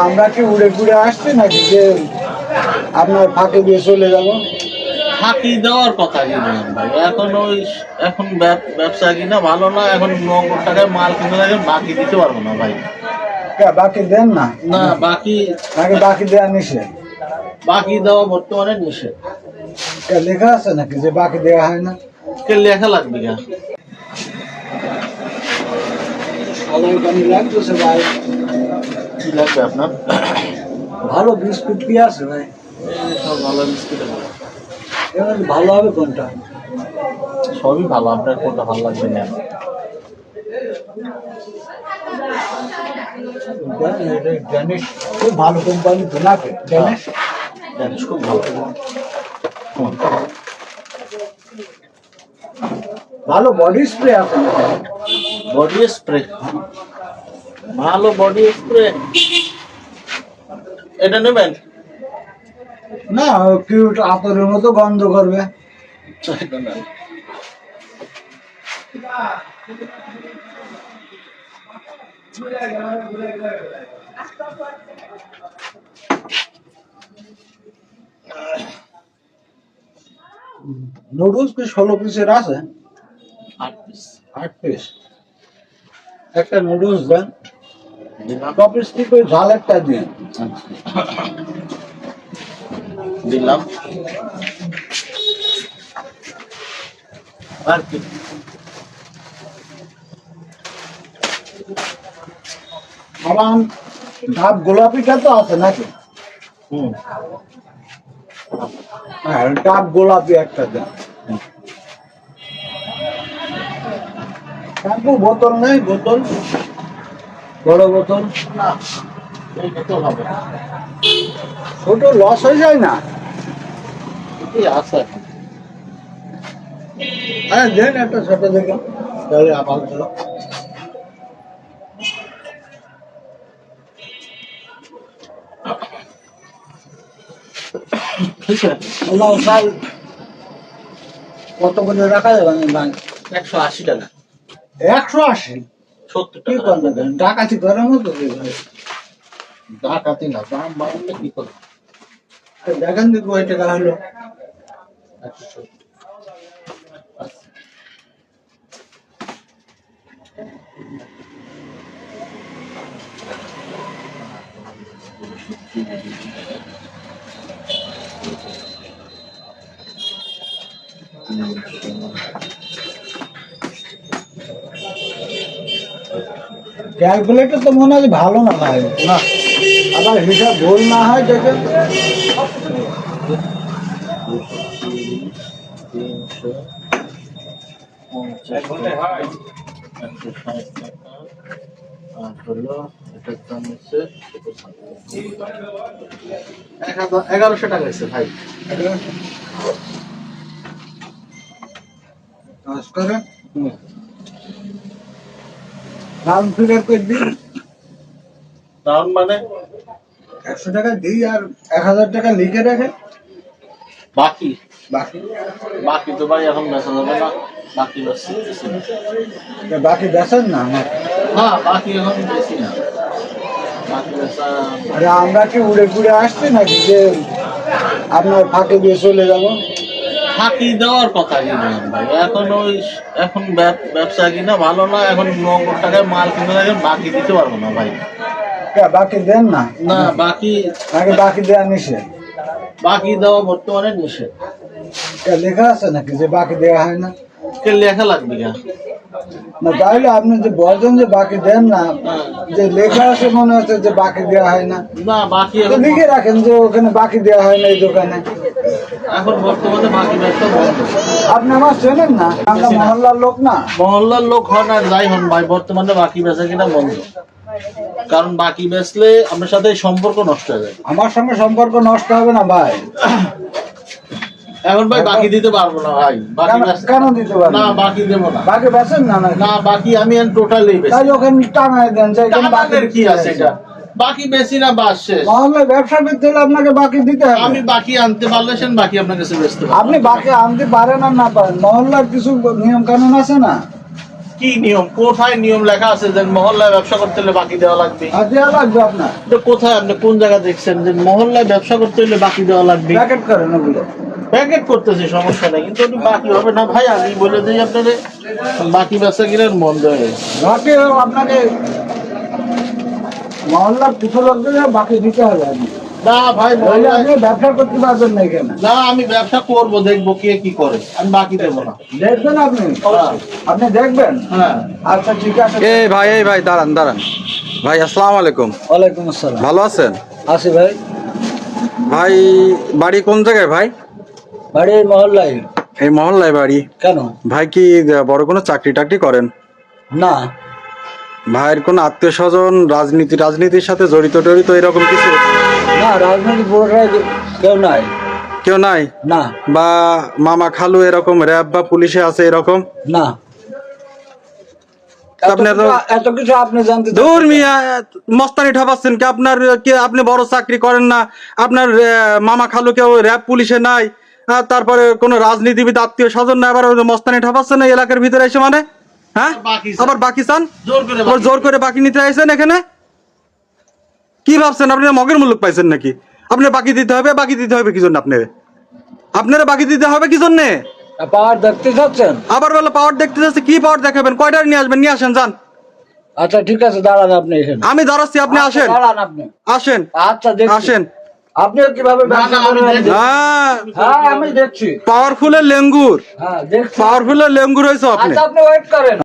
আমরা কি উড়ে ঘুরে আসছি নাকি যে আপনার ফাঁকে দিয়ে চলে যাব? ফাঁকি দেওয়ার কথা কি ভাই? এখন ওই এখন ব্যব- ব্যবসা কিনা ভালো না এখন নগদ টাকায় মাল কিনে লাগে বাকি দিতে পারব না ভাই। বাকি দেন না? না বাকি নাকি বাকি দেওয়া নিষেধ? বাকি দেওয়া বর্তমানে নিষেধ। লেখা আছে নাকি যে বাকি দেওয়া হয় না? কে লেখা লাগবে কে? ভালো লাগতেছে ভাই। কি লাগবে আপনার? ভালো বিস্কুট কি আছে ভাই? সব ভালো বিস্কুট ভালো হবে কোনটা? সবই ভালো আপনার কোনটা ভালো লাগবে না? ড্যানিশ খুব ভালো কোম্পানি ড্যানিশ খুব ভালো ভালো বডি স্প্রে আছে। Body spray? ভালো বডি স্প্রে এটা নেবেন? না কিউট আপরের মতো গন্ধ করবে। এটা নুডলস কি ষোলো পিসের আছে? আট পিস আট পিস একটা নুডলস দেন। ওই ঝালেরটা দিন দিলাম। আর কি? আমার ডাব গোলাপিটা তো আছে নাকি? হুম। হ্যাঁ ডাব গোলাপি একটা দেন। শ্যাম্পু বোতল নেই বোতল? বড় বোতল ছোট লস হয়ে যায় না? আছে। হ্যাঁ দেন একটা ছোট দেখে। তাহলে আছে কত করে রাখা যাবে একশো আশি টাকা। একশো আশি? সত্তর কি টাকা। ডাকাতি করার মতো ডাকাতি না দাম বাড়লে কি করব? দেখেন দেখব ওই টাকা হলো। একশো সত্তর। ক্যালকুলেটর তো মনে হয় ভালো না ভাই। না। আবার হিসাব ভুল না হয় দেখেন এগারোশো টাকা ভাই। কাজ করেন রাউন্ড ফিগার করে দিন দাম মানে? একশো টাকা দিই আর এক হাজার টাকা লিখে রাখেন বাকি? বাকি। বাকি তো ভাই এখন বেচা যাবে না। বাকি বাকি বেছেন না আমার? না বাকি এখন বেশি না। আরে আমরা কি উড়ে ঘুরে আসছি নাকি যে আপনার ফাঁকে দিয়ে চলে যাব? ফাঁকি দেওয়ার কথা কি বলেন ভাই। এখন ওই এখন ব্যব- ব্যবসা কিনা ভালো না এখন নগদ টাকায় মাল কিনে থাকে বাকি দিতে পারব না ভাই। বাকি দেন না? না বাকি নাকি বাকি দেওয়া নিষেধ। বাকি দেওয়া বর্তমানে নিষেধ। লেখা আছে নাকি যে বাকি দেওয়া হয় না? কে লেখা লাগবে না তাহলে আপনি যে বলছেন যে বাকি দেন না যে লেখা আছে মনে হচ্ছে যে বাকি দেওয়া হয় না? লিখে রাখেন যে ওখানে বাকি দেওয়া হয় না এই দোকানে। এখন বর্তমানে বাকি ব্যবসা বন্ধ আপনি আমার চেনেন না? আমরা মহল্লার লোক না। মহল্লার লোক হন আর যাই হন ভাই বর্তমানে বাকি বেচা কিনা বন্ধ। কারণ বাকি বেচলে আমার সাথে সম্পর্ক নষ্ট হয়ে যায়। আমার সঙ্গে সম্পর্ক নষ্ট হবে না ভাই। এখন ভাই বাকি দিতে পারব না ভাই। বাকি কেন- দিতে পারবেন না বাকি দেবো না। বাকি না না। বাকি আমি টোটালি তাই ওখানে টাঙায় দেন যে বাকি কি আছে এটা? বাকি বেশি না বাস শেষ। মহল্লায় ব্যবসা করতে হলে আপনাকে বাকি দিতে হবে। আমি বাকি আনতে পারলে সেন বাকি আপনার কাছে বেচতে পারব আপনি বাকি আনতে পারেন আর না পারেন মহল্লার কিছু নিয়ম কানুন আছে না? কি নিয়ম? কোথায় নিয়ম লেখা আছে যে মহল্লায় ব্যবসা করতে হলে বাকি দেওয়া লাগবে? আর দেওয়া লাগবে আপনার। কোথায় আপনি কোন জায়গা দেখছেন যে মহল্লায় ব্যবসা করতে হলে বাকি দেওয়া লাগবে? প্যাকেট করেন ওগুলো। প্যাকেট করতেছি সমস্যা নেই। কিন্তু ওটি বাকি হবে না ভাই আমি বলে দিই আপনারে বাকি ব্যবসা কিনার বন্ধ হয়ে গেছে। আপনাকে মহল্লার কিছু বাকি দিতে হবে আপনি। না ভাই আপনি ব্যবসা করতে পারবেন না এখানে। না আমি ব্যবসা করব দেখব কে কি করে আমি বাকি দেবো না। দেখবেন আপনি? আপনি দেখবেন? হ্যাঁ। আচ্ছা ঠিক আছে। এই ভাই এই ভাই দাঁড়ান দাঁড়ান। ভাই আসসালামু আলাইকুম। ওয়ালাইকুম আসসালাম। ভালো আছেন? আসি ভাই। ভাই বাড়ি কোন জায়গায় ভাই? বাড়ি এই মহল্লায়। এই মহল্লায় বাড়ি? কেন? ভাই কি বড় কোনো চাকরি টাকরি করেন? না। ভাইয়ের কোনো আত্মীয় স্বজন রাজনীতি রাজনীতির সাথে জড়িত টড়িত এরকম কিছু? না রাজনীতি পুরোটাই কেউ নাই। কেউ নাই? না। বা মামা খালু এরকম র্যাব বা পুলিশে আছে এরকম? না। এত আপনি কিছু- এত কিছু আপনি জানতে দূর মিয়া মস্তানি ঠাপাচ্ছেন কি? আপনার কি আপনি বড় চাকরি করেন না? আপনার মামা খালু কেউ র্যাব পুলিশে নাই? তারপরে কোনো রাজনীতিবিদ আত্মীয় স্বজন না আবার মস্তানি ঠাপাচ্ছেন এই এলাকার ভিতরে এসে মানে? হ্যাঁ? আবার বাকি চান। জোর করে বাকি। জোর করে বাকি নিতে আইছেন এখানে? কি ভাবছেন? আপনি মগের মূল্য পাইছেন নাকি? আপনার বাকি দিতে হবে বাকি দিতে হবে কি জন্য আপনার? আপনারা বাকি দিতে হবে কি জন্যে? পাওয়ার দেখতে চাচ্ছেন আবার বলে পাওয়ার দেখতে যাচ্ছে কি পাওয়ার দেখাবেন? কয়টার নিয়ে আসবেন? নিয়ে আসেন যান। আচ্ছা ঠিক আছে দাঁড়ান আপনি আমি দাঁড়াচ্ছি আপনি আচ্ছা, আসেন। আসেন। আচ্ছা আসেন। আপনিও কীভাবে। হ্যাঁ হ্যাঁ আমি দেখছি। পাওয়ারফুলের লেঙ্গুর। হ্যাঁ পাওয়ারফুলের লেঙ্গুর হয়েছে আপনি। আচ্ছা আপনি ওয়েট করেন।